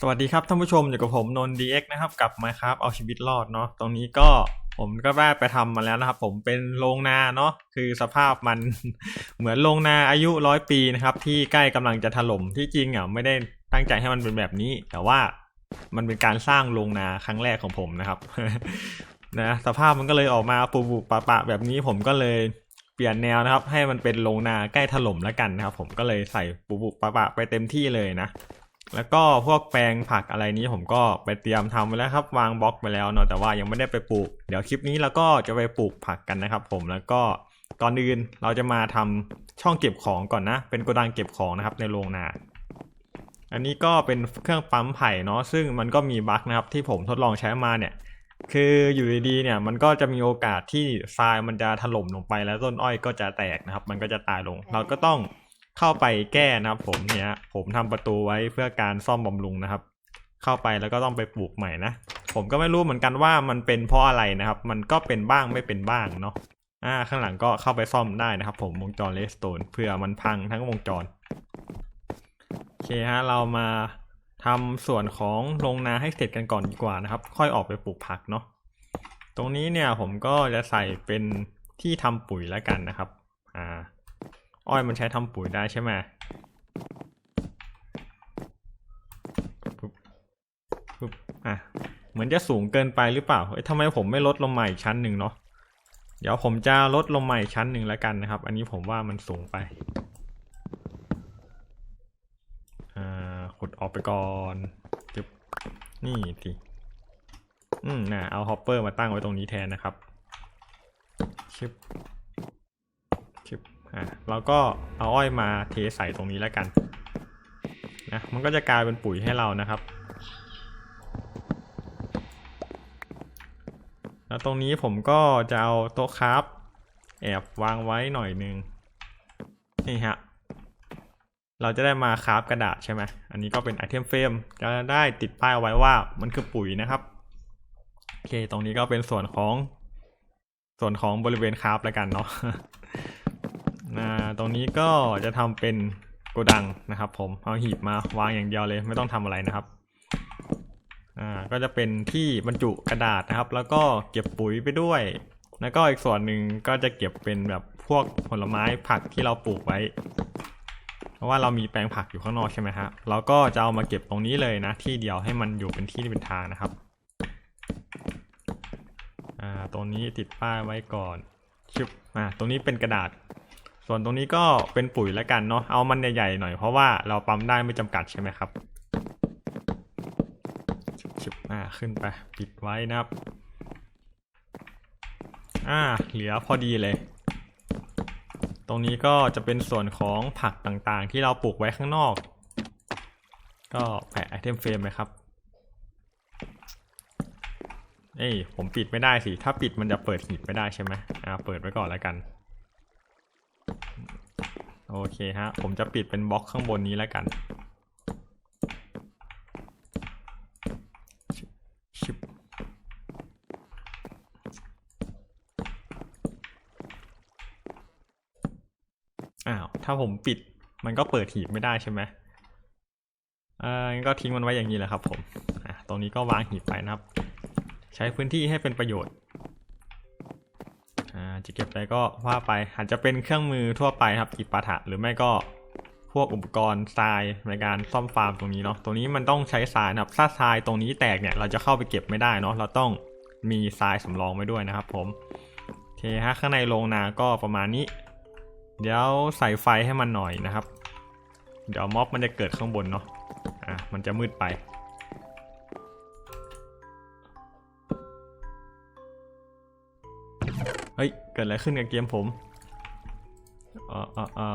สวัสดีครับท่านผู้ชมอยู่กับผมนนดีเอ็กนะครับกับ Minecraft เอาชีวิตรอดเนาะตรงนี้ก็ผมก็ได้ไปทำมาแล้วนะครับ ผมเป็นโรงนาเนาะคือสภาพมัน เหมือนโรงนาอายุร้อยปีนะครับที่ใกล้กำลังจะถล่มที่จริงอะไม่ได้ตั้งใจให้มันเป็นแบบนี้ แต่ว่ามันเป็นการสร้างโรงนาครั้งแรกของผมนะครับนะสภาพมันก็เลยออกมาปูบุปะปะแบบนี้ผมก็เลยเปลี่ยนแนวนะครับ ให้มันเป็นโรงนาใกล้ถล่มแล้วกันนะครับ ผมก็เลยใส่ปูบุปะปะไปเต็มที่เลยนะ แล้วก็พวกแปลงผักอะไรนี้ผมก็ไปเตรียมทำไว้แล้วครับ วางบล็อกไปแล้วเนาะแต่ว่ายังไม่ได้ไปปลูก เดี๋ยวคลิปนี้เราก็จะไปปลูกผักกันนะครับ ผมแล้วก็ก่อนอื่นเราจะมาทำช่องเก็บของก่อนนะ เป็นโกดังเก็บของนะครับในโรงนาอันนี้ก็เป็นเครื่องปั๊มไผ่เนาะซึ่งมันก็มีบั๊กนะครับที่ผมทดลองใช้มาเนี่ย คืออยู่ดีๆเนี่ยมันก็จะมีโอกาสที่ทรายมันจะถล่มลงไปแล้วต้นอ้อยก็จะแตกนะครับ มันก็จะตายลง เราก็ต้อง เข้าไปแก้นะครับ ผมเนี่ย ผมทำประตูไว้เพื่อการซ่อมบำรุงนะครับ เข้าไปแล้วก็ต้องไปปลูกใหม่นะผมก็ไม่รู้เหมือนกันว่ามันเป็นเพราะอะไรนะครับ มันก็เป็นบ้างไม่เป็นบ้างเนาะอ่าข้างหลังก็เข้าไปซ่อมได้นะครับ ผมวงจรเลสโตนเพื่อมันพังทั้งวงจรโอเคฮะเรามาทำส่วนของโรงนาให้เสร็จกันก่อนดีกว่านะครับ ค่อยออกไปปลูกผักเนาะตรงนี้เนี่ยผมก็จะใส่เป็นที่ทำปุ๋ยแล้วกันนะครับ อ่า อ้อยมันใช้ทำปุ๋ยได้ใช่ไหมปึ๊บปึ๊บอะเหมือนจะสูงเกินไปหรือเปล่าเอ้ยทำไมผมไม่ลดลงมาอีกชั้นหนึ่งเนาะเดี๋ยวผมจะลดลงมาอีกชั้นหนึ่งแล้วกันนะครับ อันนี้ผมว่ามันสูงไปอ่าขุดออกไปก่อนจึ๊บนี่สิอืมน่ะเอาฮอปเปอร์มาตั้งไว้ตรงนี้แทนนะครับชึบชึบ อะเราก็เอาอ้อยมาเทใส่ตรงนี้แล้วกันนะมันก็จะกลายเป็นปุ๋ยให้เรานะครับ แล้วตรงนี้ผมก็จะเอาโต๊ะคราฟแอบวางไว้หน่อยนึงนี่ฮะเราจะได้มาคราฟกระดาษใช่ไหมอันนี้ก็เป็นไอเทมเฟรมจะได้ติดป้ายเอาไว้ว่ามันคือปุ๋ยนะครับ โอเค ตรงนี้ก็เป็นส่วนของส่วนของบริเวณคราฟแล้วกันเนาะ อ่าตรงนี้ก็จะทำเป็นโกดังนะครับ ผมเอาหีบมาวางอย่างเดียวเลย ไม่ต้องทำอะไรนะครับอ่าก็จะเป็นที่บรรจุกระดาษนะครับ แล้วก็เก็บปุ๋ยไปด้วย แล้วก็อีกส่วนหนึ่งก็จะเก็บเป็นแบบพวกผลไม้ผักที่เราปลูกไว้ เพราะว่าเรามีแปลงผักอยู่ข้างนอกใช่ไหมฮะเราก็จะเอามาเก็บตรงนี้เลยนะ ที่เดียวให้มันอยู่เป็นที่เป็นทางนะครับอ่าตรงนี้ติดป้ายไว้ก่อนชึบอ่าตรงนี้เป็นกระดาษ ส่วนตรงนี้ก็เป็นปุ๋ยแล้วกันเนาะเอามันใหญ่ๆหน่อยเพราะว่าเราปั๊มได้ไม่จำกัดใช่ไหมครับชิบอ่าขึ้นไปปิดไว้นะครับ อ่าเหลือพอดีเลย ตรงนี้ก็จะเป็นส่วนของผักต่างๆ ที่เราปลูกไว้ข้างนอก ก็แปะไอเทมเฟรมไหมครับเอ้ยผมปิดไม่ได้สิ ถ้าปิดมันจะเปิดหีบไม่ได้ใช่ไหมอ่าเปิดไว้ก่อนแล้วกัน โอเคฮะ ผมจะปิดเป็นบล็อกข้างบนนี้แล้วกันชึบอ้าว ถ้าผมปิดมันก็เปิดหีบไม่ได้ใช่ไหมเอ่องั้นก็ทิ้งมันไว้อย่างนี้แหละครับผมอะตรงนี้ก็วางหีบไปนะครับ ใช้พื้นที่ให้เป็นประโยชน์ จะเก็บอะไรก็ว่าไปอาจจะเป็นเครื่องมือทั่วไปครับอิปาถะหรือไม่ก็พวกอุปกรณ์ทรายในการซ่อมฟาร์มตรงนี้เนาะตรงนี้มันต้องใช้ทรายนะครับถ้าทรายตรงนี้แตกเนี่ยเราจะเข้าไปเก็บไม่ได้เนาะเราต้องมีทรายสำรองไว้ด้วยนะครับ ผมโอเคฮะข้างในโรงนาก็ประมาณนี้ เดี๋ยวใส่ไฟให้มันหน่อยนะครับ เดี๋ยวม็อบมันจะเกิดข้างบนเนาะอะมันจะมืดไป เฮ้ย เกิดอะไรขึ้นกับเกมผมอ่าอ่าอ่า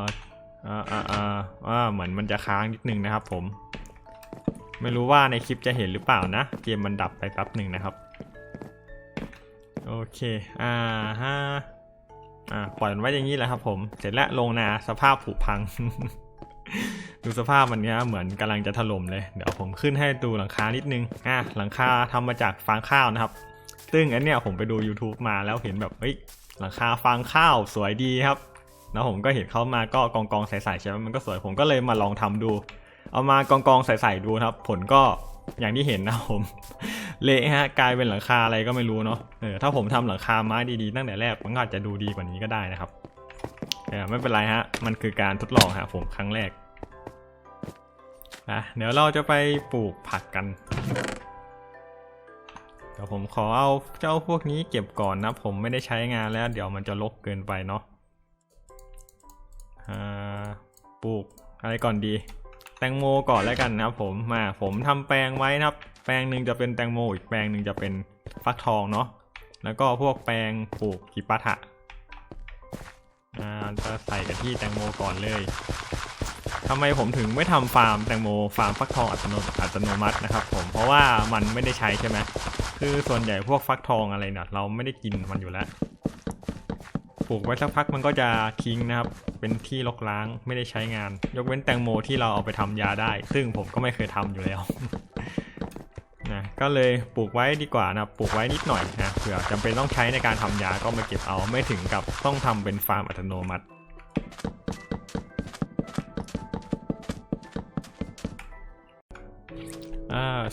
อ่าอ่าอ่าอ่าเหมือนมันจะค้างนิดนึงนะครับผม ไม่รู้ว่าในคลิปจะเห็นหรือเปล่านะ เกมมันดับไปแป๊บหนึ่งนะครับ โอเค อ่าฮะอ่าปล่อยมันไว้อย่างนี้แหละครับผม เสร็จแล้วลงนาสภาพผุพัง ดูสภาพมันเนี้ยเหมือนกำลังจะถล่มเลย เดี๋ยวผมขึ้นให้ดูหลังคานิดนึง อะหลังคาทำมาจากฟางข้าวนะครับ ซึ่งอันเนี้ยผมไปดู YouTube มาแล้วเห็นแบบเฮ้ยหลังคาฟางข้าวสวยดีครับ แล้วผมก็เห็นเขามาก็กองกองใส่ๆใช่ไหมมันก็สวยผมก็เลยมาลองทำดู เอามากองกองใส่ๆดูครับ ผลก็อย่างที่เห็นนะผมเละฮะกลายเป็นหลังคาอะไรก็ไม่รู้เนาะเออถ้าผมทำหลังคาไม้ดีๆตั้งแต่แรกมันก็อาจจะดูดีกว่านี้ก็ได้นะครับเออไม่เป็นไรฮะมันคือการทดลองฮะผมครั้งแรกอะเดี๋ยวเราจะไปปลูกผักกัน เดี๋ยวผมขอเอาเจ้าพวกนี้เก็บก่อนนะ ผมไม่ได้ใช้งานแล้ว เดี๋ยวมันจะรกเกินไปเนาะปลูกอะไรก่อนดี แตงโมก่อนแล้วกันนะครับผมมาผมทำแปลงไว้นะครับ แปลงหนึ่งจะเป็นแตงโมอีกแปลงหนึ่งจะเป็นฟักทองเนาะแล้วก็พวกแปลงปลูกกิปาถะอ่าจะใส่กันที่แตงโมก่อนเลย ทำไมผมถึงไม่ทำฟาร์มแตงโมฟาร์มฟักทองอัตโนอัตโนมัตินะครับผมเพราะว่ามันไม่ได้ใช้ใช่ไหมคือส่วนใหญ่พวกฟักทองอะไรเนี่ยเราไม่ได้กินมันอยู่แล้วปลูกไว้สักพักมันก็จะทิ้งนะครับ เป็นที่รกร้างไม่ได้ใช้งาน ยกเว้นแตงโมที่เราเอาไปทำยาได้ ซึ่งผมก็ไม่เคยทำอยู่แล้วนะก็เลยปลูกไว้ดีกว่านะปลูกไว้นิดหน่อยนะเผื่อจำเป็นต้องใช้ในการทำยาก็มาเก็บเอาไม่ถึงกับต้องทำเป็นฟาร์มอัตโนมัติ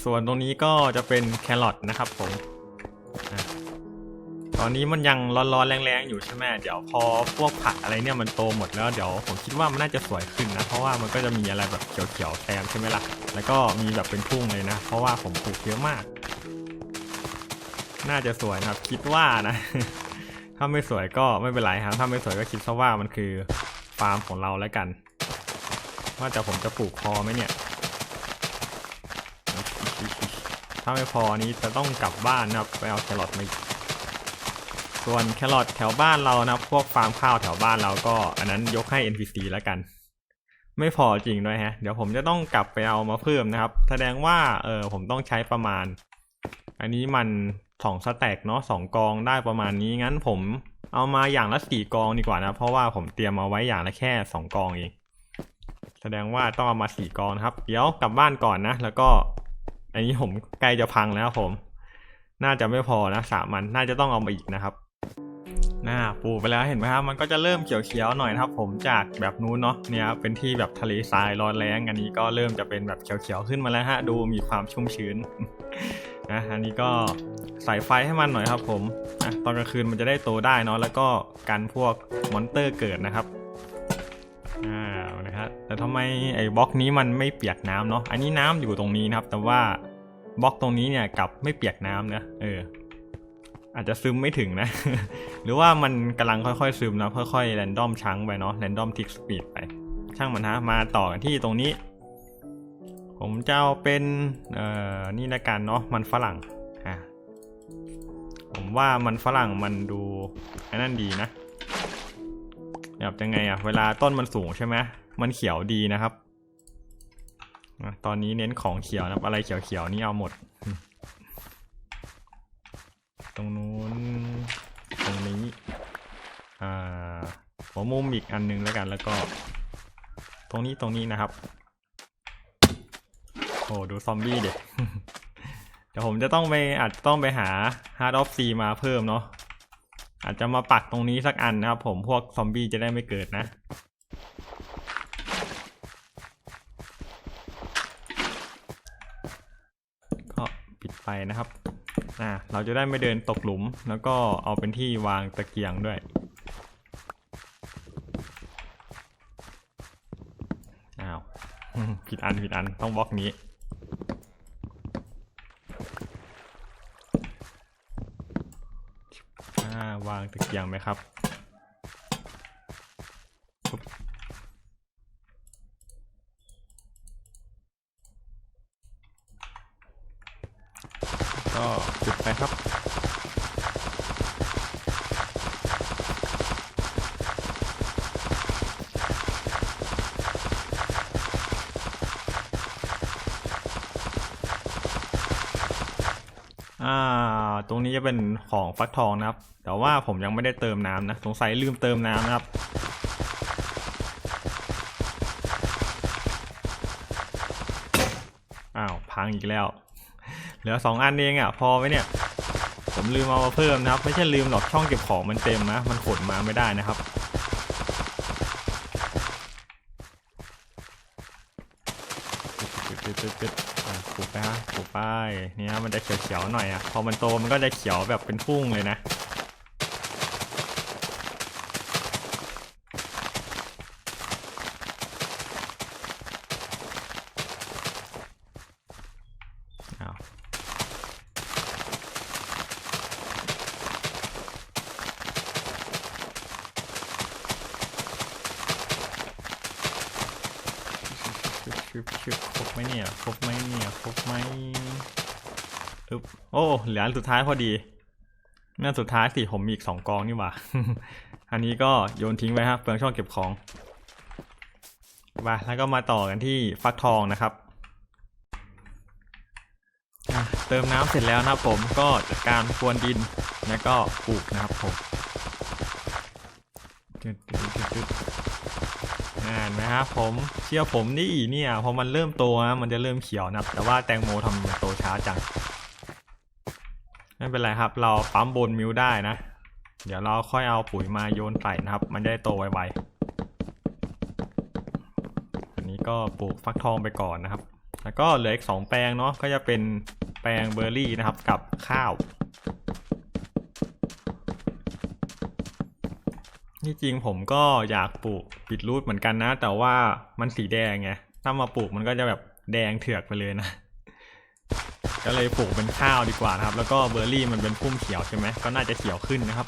ส่วนตรงนี้ก็จะเป็นแครอทนะครับผมอตอนนี้มันยังร้อนๆแรงๆอยู่ใช่ไหมเดี๋ยวพอพวกผักอะไรเนี่ยมันโตหมดแล้วเดี๋ยวผมคิดว่ามันน่าจะสวยขึ้นนะ เพราะว่ามันก็จะมีอะไรแบบเขียวๆแซมใช่ไหมล่ะ แล้วก็มีแบบเป็นทุ่งเลยนะ เพราะว่าผมปลูกเยอะมาก น่าจะสวยนะครับ คิดว่านะ ถ้าไม่สวยก็ไม่เป็นไรครับ ถ้าไม่สวยก็คิดซะว่ามันคือฟาร์มของเราแล้วกัน ว่าแต่ผมจะปลูกพอไหมเนี่ย ถ้าไม่พอนี้จะต้องกลับบ้านนะครับไปเอาแครอทมาส่วนแครอทแถวบ้านเรานะครับพวกฟาร์มข้าวแถวบ้านเราก็ อันนั้นยกให้ NPC แล้วกัน ไม่พอจริงด้วยฮะ เดี๋ยวผมจะต้องกลับไปเอามาเพิ่มนะครับ แสดงว่าเออผมต้องใช้ประมาณ อันนี้มันสองสแต็กเนาะสองกองได้ประมาณนี้งั้นผมเอามาอย่างละสี่กองดีกว่านะ เพราะว่าผมเตรียมเอาไว้อย่างละแค่สองกองเองแสดงว่าต้องเอามาสี่กองครับ เดี๋ยวกลับบ้านก่อนนะ แล้วก็ อันนี้ผมใกล้จะพังแล้วผม น่าจะไม่พอนะสามมันน่าจะต้องเอามาอีกนะครับน่าปลูไปแล้วเห็นไหมครับมันก็จะเริ่มเขียวๆหน่อยนะครับ ผมจากแบบนู้นเนาะเนี่ยเป็นที่แบบทะเลทรายร้อนแรงอันนี้ก็เริ่มจะเป็นแบบเขียวๆขึ้นมาแล้วฮะ ดูมีความชุ่มชื้นนะอันนี้ก็ใส่ไฟให้มันหน่อยครับ ผมนะตอนกลางคืนมันจะได้โตได้เนาะแล้วก็กันพวกมอนเตอร์เกิดนะครับ แต่ทำไมไอ้บล็อกนี้มันไม่เปียกน้ำเนาะอันนี้น้ำอยู่ตรงนี้นะครับ แต่ว่าบล็อกตรงนี้เนี่ยกลับไม่เปียกน้ำนะเออ อาจจะซึมไม่ถึงนะ หรือว่ามันกำลังค่อยๆซึมนะค่อยๆแรนดอมชังไปเนาะแรนดอมทิกสปีดไป ช่างมันฮะมาต่อกันที่ตรงนี้ ผมจะเอาเป็นเอ่อนี่ละกันเนาะมันฝรั่งอะผมว่ามันฝรั่งมันดูอันนั่นดีนะ แบบยังไงอะเวลาต้นมันสูงใช่ไหมมันเขียวดีนะครับ ตอนนี้เน้นของเขียวนะอะไรเขียวๆนี่เอาหมด ตรงนู้นตรงนี้อ่าหัวมุมอีกอันหนึงแล้วกันแล้วก็ ตรงนี้ตรงนี้นะครับโอ้ดูซอมบี้เด็กเดี๋ยวผมจะต้องไปอาจจะต้องไปหา Hard of Sea มาเพิ่มเนาะ อาจจะมาปักตรงนี้สักอันนะครับผมพวกซอมบี้จะได้ไม่เกิดนะ ก็ปิดไปนะครับอ่าเราจะได้ไม่เดินตกหลุม แล้วก็เอาเป็นที่วางตะเกียงด้วยอ้าวผิดอันผิดอันต้องบล็อกนี้ 5 วางตะเกียงไหมครับก็จุดไปครับ อ่า ตรงนี้ จะเป็นของฟักทองนะครับ แต่ว่าผมยังไม่ได้เติมน้ำนะ สงสัยลืมเติมน้ำนะครับ อ้าว พังอีกแล้ว เหลือสองอันเองอะ พอไหมเนี่ย ผมลืมเอามาเพิ่มนะครับ ไม่ใช่ลืมหรอกช่องเก็บของมันเต็มนะ มันขนมาไม่ได้นะครับ นะปลูกไปเนี่ยมันจะเขียวๆหน่อยอะพอมันโตมันก็จะเขียวแบบเป็นพุ่งเลยนะ อ้าว ชึบชึบครบไหมเนี่ย ครบไหมเนี่ย ครบไหมอึ๊บโอ้ เหลืออันสุดท้ายพอดีนั่นสุดท้ายสิผมมีอีกสองกองนี่หว่า อันนี้ก็โยนทิ้งไว้ฮะเปลืองช่องเก็บของมาแล้วก็มาต่อกันที่ฟักทองนะครับเติมน้ำเสร็จแล้วนะผมก็จัดการพรวนดินแล้วก็ปลูกนะครับผมจึ๊ดจึ๊ดจึ๊ดจึ๊ด อ่านไหมครับผมเชื่อผมนี่เนี่ยพอมันเริ่มโตนะมันจะเริ่มเขียวนะแต่ว่าแตงโมทำมันโตช้าจังไม่เป็นไรครับ เราปั๊มบนมิวได้นะ เดี๋ยวเราค่อยเอาปุ๋ยมาโยนใส่นะครับ มันได้โตไวๆอันนี้ก็ปลูกฟักทองไปก่อนนะครับ แล้วก็เหลืออีกสองแปลงเนาะก็จะเป็นแปลงเบอร์รี่นะครับกับข้าว ที่จริงผมก็อยากปลูกปิดรูทเหมือนกันนะ แต่ว่ามันสีแดงไง ถ้ามาปลูกมันก็จะแบบแดงเถือกไปเลยนะ ก็เลยปลูกเป็นข้าวดีกว่านะครับ แล้วก็เบอร์รี่มันเป็นพุ่มเขียวใช่ไหมก็น่าจะเขียวขึ้นนะครับ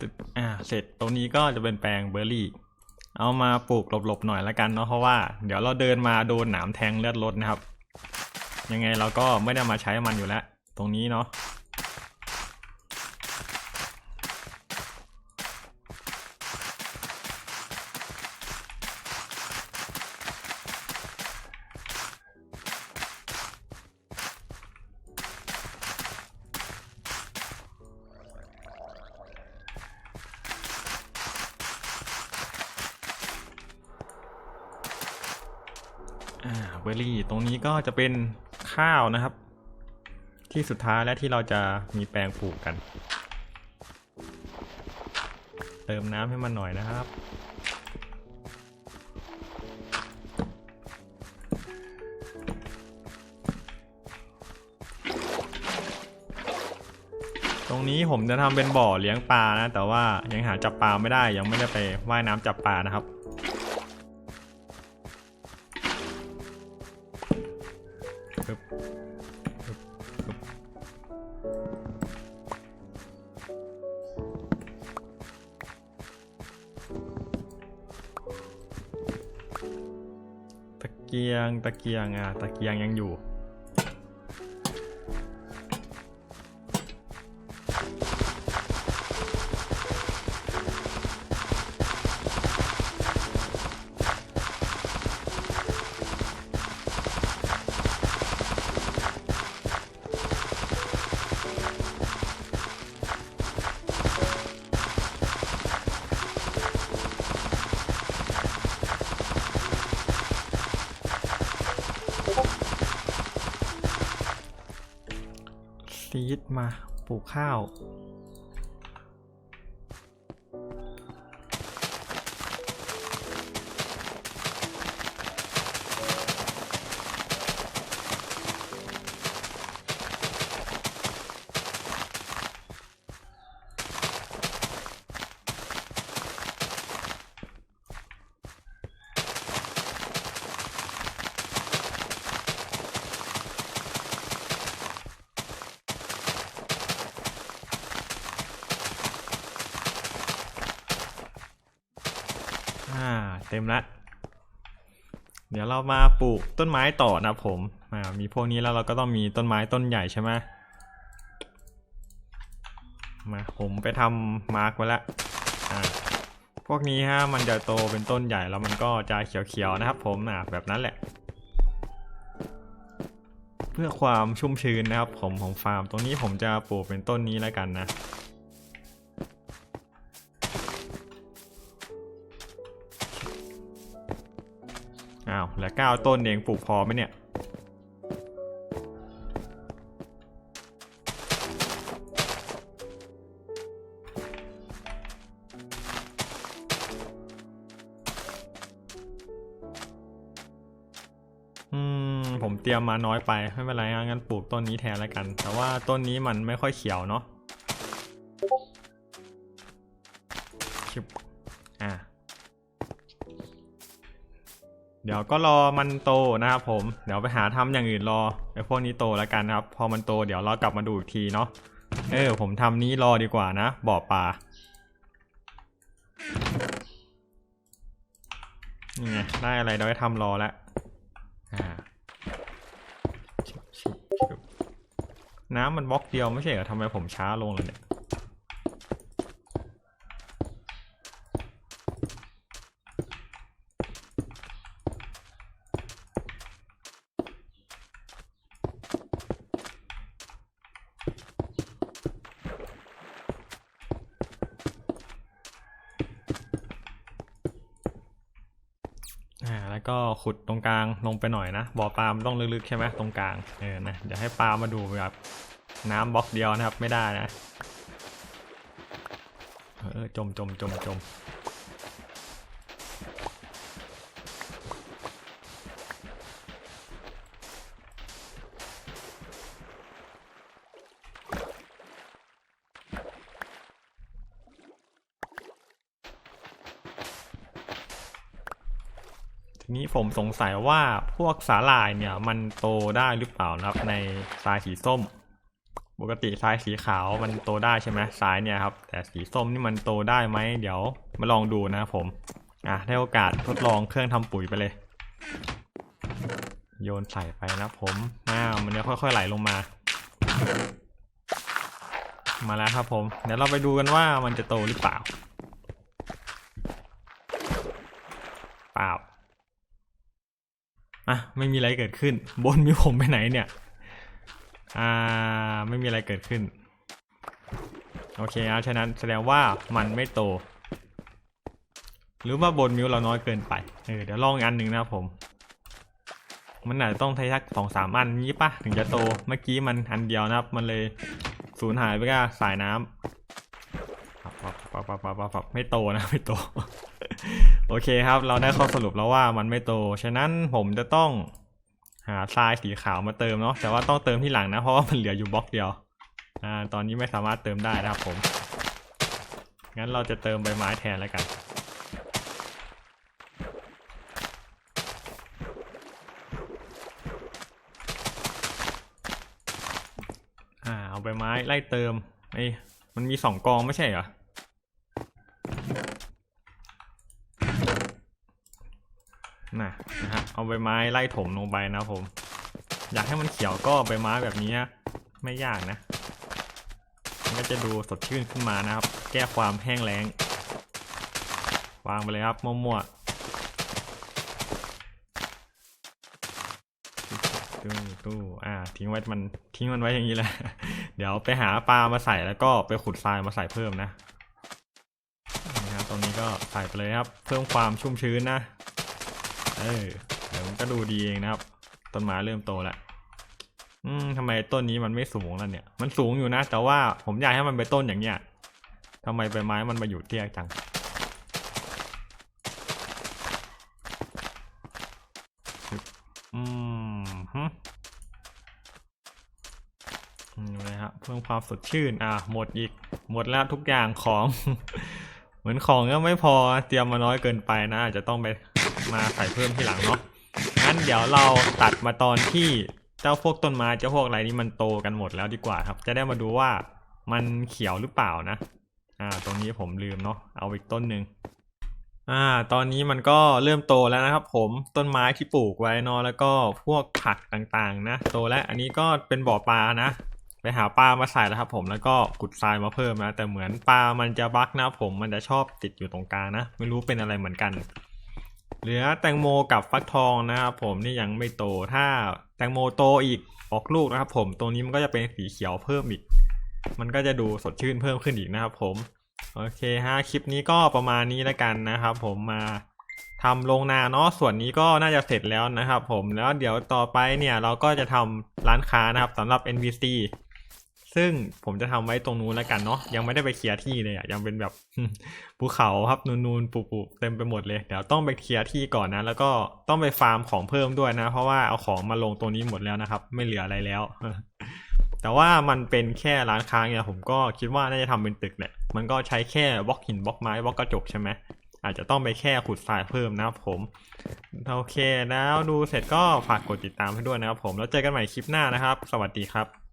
ตึ๊ดๆอ่า เสร็จตรงนี้ก็จะเป็นแปลงเบอร์รี่ เอามาปลูกหลบๆหน่อยละกันเนาะเพราะว่าเดี๋ยวเราเดินมาโดนหนามแทงเลือดรดนะครับ ยังไงเราก็ไม่ได้มาใช้มันอยู่แล้ว ตรงนี้เนาะ เบอรี่ตรงนี้ก็จะเป็นข้าวนะครับ ที่สุดท้ายและที่เราจะมีแปลงปลูกกัน เติมน้ำให้มันหน่อยนะครับตรงนี้ผมจะทำเป็นบ่อเลี้ยงปลานะ แต่ว่ายังหาจับปลาไม่ได้ยังไม่ได้ไปว่ายน้ำจับปลานะครับ ตะเกียงอะตะเกียงยังอยู่ มาปลูกข้าว ต็มละ เดี๋ยวเรามาปลูกต้นไม้ต่อนะผมอ่ามีพวกนี้แล้วเราก็ต้องมีต้นไม้ต้นใหญ่ใช่ไหมมาผมไปทำมาร์กไว้แล้วอ่าพวกนี้ฮะมันจะโตเป็นต้นใหญ่แล้วมันก็จะเขียวๆนะครับ ผมอ่าแบบนั้นแหละ เพื่อความชุ่มชื้นนะครับผมของฟาร์ม ตรงนี้ผมจะปลูกเป็นต้นนี้แล้วกันนะ เก้าต้นเองปลูกพอไหมเนี่ย อืม ผมเตรียมมาน้อยไป ไม่เป็นไรงั้นปลูกต้นนี้แทนแล้วกัน แต่ว่าต้นนี้มันไม่ค่อยเขียวเนาะชิบอะ เดี๋ยวก็รอมันโตนะครับผม เดี๋ยวไปหาทำอย่างอื่นรอไอ้พวกนี้โตแล้วกันนะครับ พอมันโตเดี๋ยวเรากลับมาดูอีกทีเนาะ เออ ผมทำนี้รอดีกว่านะ บ่อปลา นี่ไง ได้อะไรเดี๋ยวไปทำรอแล้วน้ำมันบล็อกเดียวไม่ใช่เหรอทำไมผมช้าลงเลยเนี่ย ก็ขุดตรงกลางลงไปหน่อยนะบ่อปลามต้องลึกๆใช่ไหมตรงกลางเออนะเดี๋ยวให้ปลามาดูแบบน้ำบล็อกเดียวนะครับไม่ได้นะเออจมจมจมจม ทีนี้ผมสงสัยว่าพวกสาหร่ายเนี่ย มันโตได้หรือเปล่านะครับในทรายสีส้ม ปกติทรายสีขาวมันโตได้ใช่ไหมทรายเนี่ยครับ แต่สีส้มนี่มันโตได้ไหมเดี๋ยวมาลองดูนะครับผมอะได้โอกาสทดลองเครื่องทำปุ๋ยไปเลย โยนใส่ไปนะครับผมอ่ามันจะค่อยๆไหลลงมา มาแล้วครับผม เดี๋ยวเราไปดูกันว่ามันจะโตหรือเปล่า เปล่า อะไม่มีอะไรเกิดขึ้น บนมีผมไปไหนเนี่ย อ่าไม่มีอะไรเกิดขึ้น โอเคนะฉะนั้นแสดงว่ามันไม่โต หรือว่าบนมิวเราน้อยเกินไปเออเดี๋ยวลองอีกอันหนึ่งนะครับผม มันอาจจะต้องใช้สักสองสามอันนี้ปะถึงจะโต เมื่อกี้มันอันเดียวนะครับ มันเลยสูญหายไปกับสายน้ำปับปับปับปับปับปับปับไม่โตนะไม่โต โอเคครับ เราได้ข้อสรุปแล้วว่ามันไม่โต ฉะนั้นผมจะต้องหาทรายสีขาวมาเติมเนาะ แต่ว่าต้องเติมที่หลังนะ เพราะว่ามันเหลืออยู่บล็อกเดียว อ่า ตอนนี้ไม่สามารถเติมได้นะครับผม งั้นเราจะเติมใบไม้แทนแล้วกัน อ่า เอาใบไม้ไล่เติมไอ้ยมันมีสองกองไม่ใช่เหรอ น่ะนะฮะ เอาใบไม้ไล่ถมลงไปนะครับผม อยากให้มันเขียวก็ใบไม้แบบนี้ไม่ยากนะมันก็จะดูสดชื่นขึ้นมานะครับ แก้ความแห้งแล้ง วางไปเลยครับมั่วๆตู้ตู้อ่า ทิ้งไว้มันทิ้งมันไว้อย่างนี้แหละเดี๋ยวไปหาปลามาใส่แล้วก็ไปขุดทรายมาใส่เพิ่มนะนี่ครับตรงนี้ก็ใส่ไปเลยครับ เพิ่มความชุ่มชื้นนะ เออ เดี๋ยวมันก็ดูดีเองนะครับ ต้นไม้เริ่มโตแล้วอืมทำไมต้นนี้มันไม่สูงล่ะเนี่ย มันสูงอยู่นะ แต่ว่าผมอยากให้มันเป็นต้นอย่างเนี้ยทำไมใบไม้มันมาอยู่เตี้ยจัง อืมฮึอืมเลยครับเพิ่มความสดชื่น อะ หมดอีก หมดแล้วทุกอย่างของ เหมือนของก็ไม่พอ เตรียมมาน้อยเกินไปนะอาจจะต้องไปมาใส่เพิ่มที่หลังเนาะ งั้นเดี๋ยวเราตัดมาตอนที่เจ้าพวกต้นไม้เจ้าพวกอะไรนี่มันโตกันหมดแล้วดีกว่าครับ จะได้มาดูว่ามันเขียวหรือเปล่านะ อ่า ตรงนี้ผมลืมเนาะเอาอีกต้นหนึ่งอ่า ตอนนี้มันก็เริ่มโตแล้วนะครับ ผมต้นไม้ที่ปลูกไว้นอแล้วก็พวกผักต่างๆ นะ โตแล้วอันนี้ก็เป็นบ่อปลานะไปหาปลามาใส่แล้วครับ ผมแล้วก็ขุดทรายมาเพิ่มนะแต่เหมือนปลามันจะบักนะผมมันจะชอบติดอยู่ตรงกลางนะ ไม่รู้เป็นอะไรเหมือนกัน เหลือแตงโมกับฟักทองนะครับผมนี่ยังไม่โตถ้าแตงโมโตอีกออกลูกนะครับ ผมตรงนี้มันก็จะเป็นสีเขียวเพิ่มอีก มันก็จะดูสดชื่นเพิ่มขึ้นอีกนะครับ ผมโอเคฮะคลิปนี้ก็ประมาณนี้แล้วกันนะครับ ผมมาทำโรงนาเนาะส่วนนี้ก็น่าจะเสร็จแล้วนะครับ ผมแล้วเดี๋ยวต่อไปเนี่ยเราก็จะทำร้านค้านะครับสำหรับ NVC ซึ่งผมจะทำไว้ตรงนู้นแล้วกันเนาะยังไม่ได้ไปเคลียร์ที่เลยอะยังเป็นแบบภูเขาครับนูนๆปุบๆเต็มไปหมดเลยเดี๋ยวต้องไปเคลียร์ที่ก่อนนะ แล้วก็ต้องไปฟาร์มของเพิ่มด้วยนะ เพราะว่าเอาของมาลงตรงนี้หมดแล้วนะครับ ไม่เหลืออะไรแล้ว แต่ว่ามันเป็นแค่ร้านค้าไงผมก็คิดว่าน่าจะทำเป็นตึกแหละมันก็ใช้แค่บล็อกหินบล็อกไม้บล็อกกระจกใช่ไหมอาจจะต้องไปแค่ขุดทรายเพิ่มนะครับผม โอเคแล้วดูเสร็จก็ฝากกดติดตามให้ด้วยนะครับผม แล้วเจอกันใหม่คลิปหน้านะครับ สวัสดีครับ